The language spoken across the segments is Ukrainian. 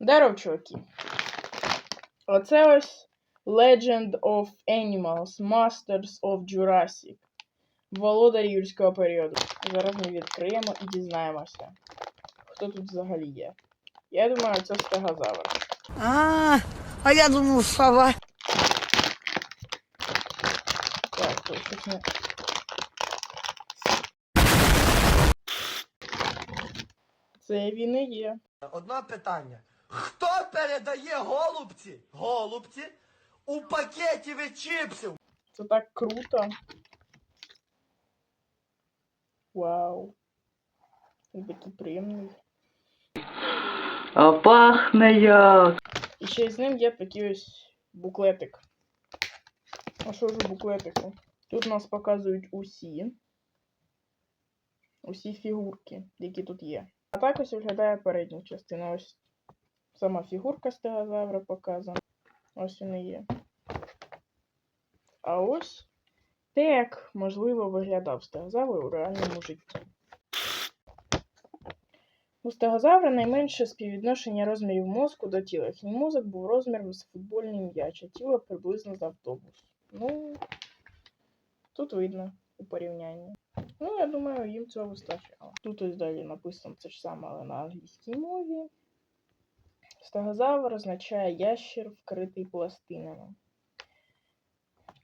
Здоров, чуваки. Оце ось Legend of Animals, Masters of Jurassic. Володарі юрського періоду. Зараз ми відкриємо і дізнаємося, хто тут взагалі є. Я думаю, це стегозавр. А, а я думал, сова. Так, то щось не. Це він і є. Одне питання. Хто передає голубці? Голубці у пакеті від чіпсів? Це так круто. Вау. Він такий приємний. А пахне як. І ще з ним є такий ось буклетик. А що ж у буклетику? Тут нас показують усі. Усі фігурки, які тут є. А так ось виглядає передня частина. Ось сама фігурка стегозавра показана. Ось він і є. А ось те, як можливо виглядав стегозавр у реальному житті. У стегозавра найменше співвідношення розмірів мозку до тіла. Їхній мозок був розміром з футбольний м'яч, а тіло приблизно з автобус. Ну, тут видно у порівнянні. Ну, я думаю, їм цього вистачало. Тут ось далі написано це ж саме, але на англійській мові. Стегозавр означає ящір, вкритий пластинами.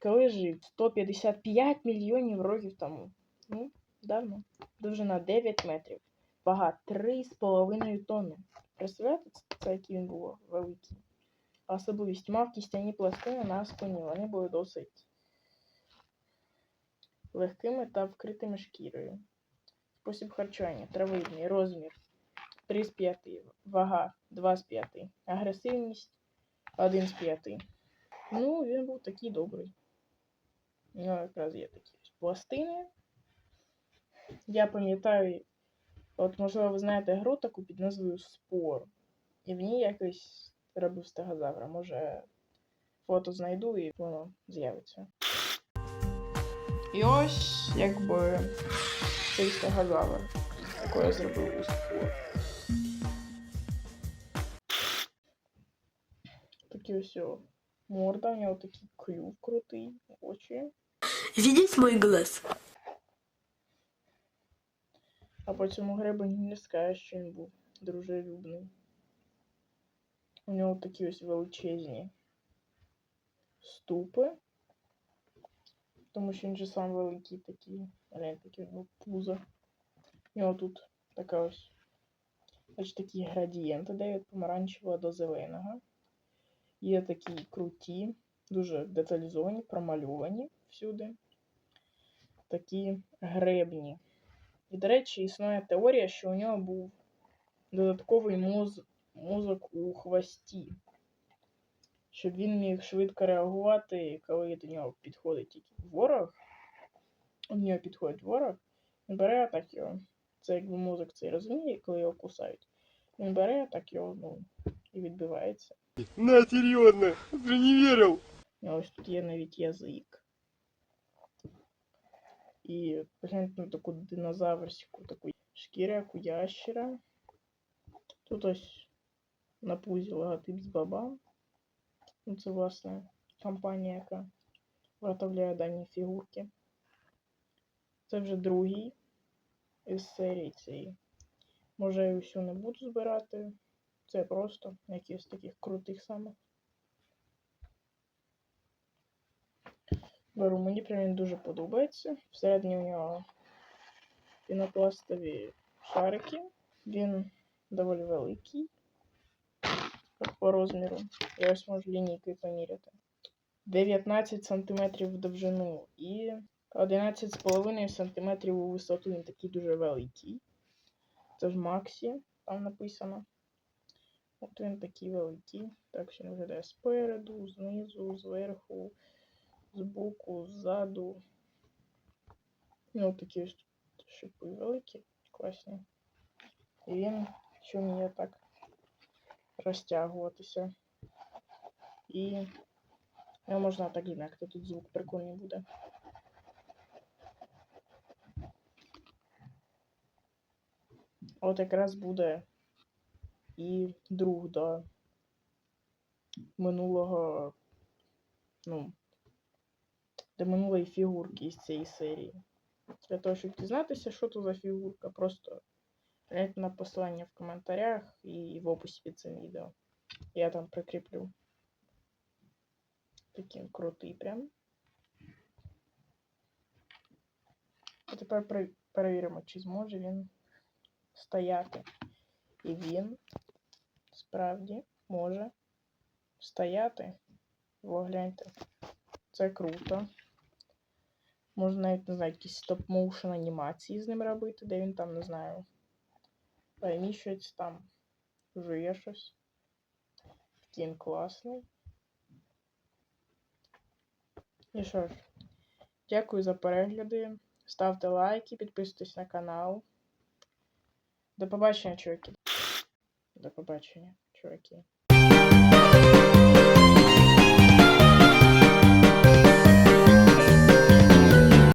Коли жив 155 мільйонів років тому. Ну, давно. Довжина 9 метрів. Вага 3,5 тонни. Представляєте, це який він був великий. Особливість мав кістяні пластини на спині. Вони були досить легкими та вкритими шкірою. Спосіб харчування травидний, розмір 3 з 5, вага 2 з 5, агресивність 1 з 5. Ну, він був такий добрий. У нього якраз є такі пластини. Я пам'ятаю, от, можливо, ви знаєте гру таку під назвою Спор. І в ній якось робив стегозавра. Може, фото знайду і воно з'явиться. І ось, якби, цей стегозавр, який я зробив у Спор. Такі ось морда, у нього такий клюв крутий, очі. Видеть мой глаз? А по цьому гребеню не скажеш, що він був дружелюбний. У нього такі ось величезні ступи. Тому що він же сам великий такий. Глянь, такі ну, пузо. У нього тут така ось. Ось такі градієнти, де від помаранчевого до зеленого. Є такі круті, дуже деталізовані, промальовані всюди. Такі гребні. І, до речі, існує теорія, що у нього був додатковий моз... мозок у хвості, щоб він міг швидко реагувати, коли до нього підходить ворог. У нього підходить ворог, він бере так його. Це якби мозок цей розуміє, коли його кусають. Він бере так його, ну, і відбивається. На, серйозно, вже не вірив. Ось тут є навіть язик. І погляньте на таку динозаврську, таку шкіряку ящера. Тут ось на пузі логотип з баба. Ну, це, власне, компанія, яка виготовляє дані фігурки. Це вже другий із серії цієї. Може, я усю не буду збирати. Це просто якихось таких крутих самих. Беру, мені прям він дуже подобається. Всередині у нього пінопластові шарики. Він доволі великий по розміру. Я ось можу лінійкою поміряти. 19 см в довжину і 11,5 см у висоту. Він такий дуже великий. Це ж Максі, там написано. От він такий великий. Так що він виглядає спереду, знизу, зверху збоку, ззаду. Ну, такі ось шипи великі, класні. І він ще вміє так розтягуватися. І його можна так змякти, тут звук прикольний буде. От якраз буде і друг до минулого, ну, до минулої фігурки із цієї серії. Для того, щоб дізнатися, що то за фігурка, просто гляньте на посилання в коментарях і в описі під цим відео. Я там прикріплю. Такий крутий прям. А тепер перевіримо, чи зможе він стояти. І він справді може стояти. Гляньте. Це круто. Можна навіть, не знаю, якісь стоп-моушен анімації з ним робити, де він там, не знаю, переміщується там, жує щось. Він класний. І що ж, дякую за перегляди. Ставте лайки, підписуйтесь на канал. До побачення, чуваки. До побачення, чуваки.